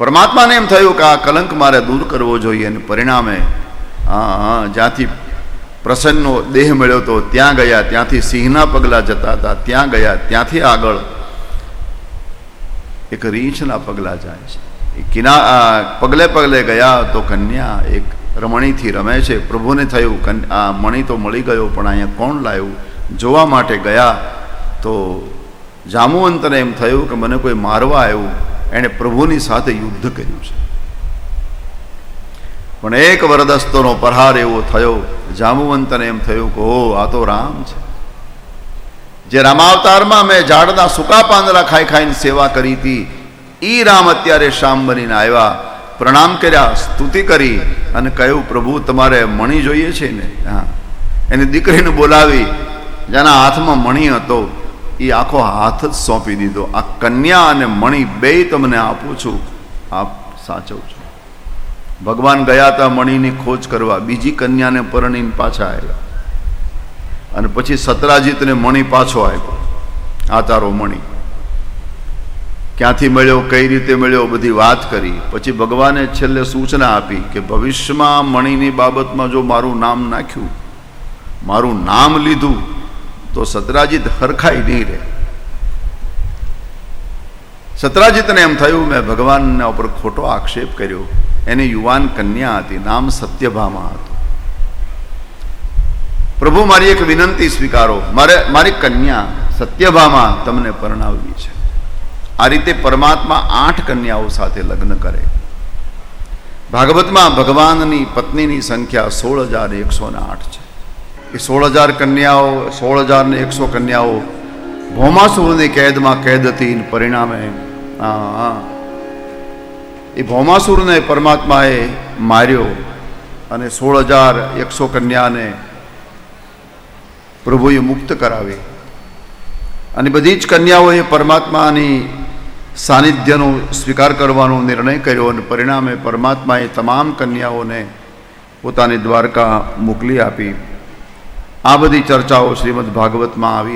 પરમાત્માને એમ થયું કે આ કલંક મારે દૂર કરવો જોઈએ અને પરિણામે જ્યાંથી પ્રસન્નનો દેહ મળ્યો તો ત્યાં ગયા, ત્યાંથી સિંહના પગલાં જતા હતા, ત્યાં ગયા, ત્યાંથી આગળ એક રીંછના પગલાં જાય છે. એ કિના પગલે પગલે ગયા તો કન્યા એક રમણીથી રમે છે. પ્રભુને થયું આ મણી તો મળી ગયો, પણ અહીંયા કોણ લાવ્યું જોવા માટે ગયા તો જામુવંતને એમ થયું કે મને કોઈ મારવા આવ્યું. એણે પ્રભુની સાથે યુદ્ધ કર્યું છે. પણ એક વરદસ્તોનો પ્રહાર એવો થયો જામુવંતને એમ થયું કે ઓ આ તો રામ છે. જે રામાવતારમાં મેં ઝાડના સૂકા પાંદડા ખાઈ ખાઈને સેવા કરી હતી એ રામ અત્યારે શામ બનીને આવ્યા, પ્રણામ કર્યા, સ્તુતિ કરી અને કહ્યું, પ્રભુ, તમારે મણી જોઈએ છે ને? હા. એની દીકરીને બોલાવી, જેના હાથમાં મણી હતો એ આખો હાથ જ સોંપી દીધો. આ કન્યા અને મણી બે તમને આપું છું. આપ સાચવ છો. ભગવાન ગયા હતા મણીની ખોજ કરવા. બીજી કન્યાને પરણીને પાછા આવ્યા અને પછી સતરાજીતને મણી પાછો આવ્યો આ તારો મણી. ક્યાંથી મળ્યો, કઈ રીતે મળ્યો, બધી વાત કરી. પછી ભગવાને છેલ્લે સૂચના આપી કે ભવિષ્યમાં મણીની બાબતમાં જો મારું નામ નાખ્યું, મારું નામ લીધું તો સતરાજીત હરખાઈ નહીં રહે. સતરાજીતને એમ થયું, મેં ભગવાનના ઉપર ખોટો આક્ષેપ કર્યો. એની યુવાન કન્યા હતી, નામ સત્યભામા હતું. પ્રભુ, મારી એક વિનંતી સ્વીકારો. મારે, મારી કન્યા સત્યભામા તમને પરણાવવી છે. આ રીતે પરમાત્મા આઠ કન્યાઓ સાથે લગ્ન કરે. ભાગવતમાં ભગવાનની પત્નીની સંખ્યા સોળ હજાર એકસો ને આઠ છે. એ સોળ હજાર કન્યાઓ સોળ હજાર ને એકસો કન્યાઓ ભૌમાસુરની કેદમાં કેદ હતી પરિણામે હા હા એ ભૌમાસુરને પરમાત્માએ માર્યો અને સોળ હજાર એકસો કન્યાને પ્રભુએ મુક્ત કરાવી. અને બધી જ કન્યાઓએ પરમાત્માની સાનિધ્યનો સ્વીકાર કરવાનો નિર્ણય કર્યો અને પરિણામે પરમાત્માએ તમામ કન્યાઓને પોતાની દ્વારકા મોકલી આપી. આ બધી ચર્ચાઓ શ્રીમદ ભાગવતમાં આવી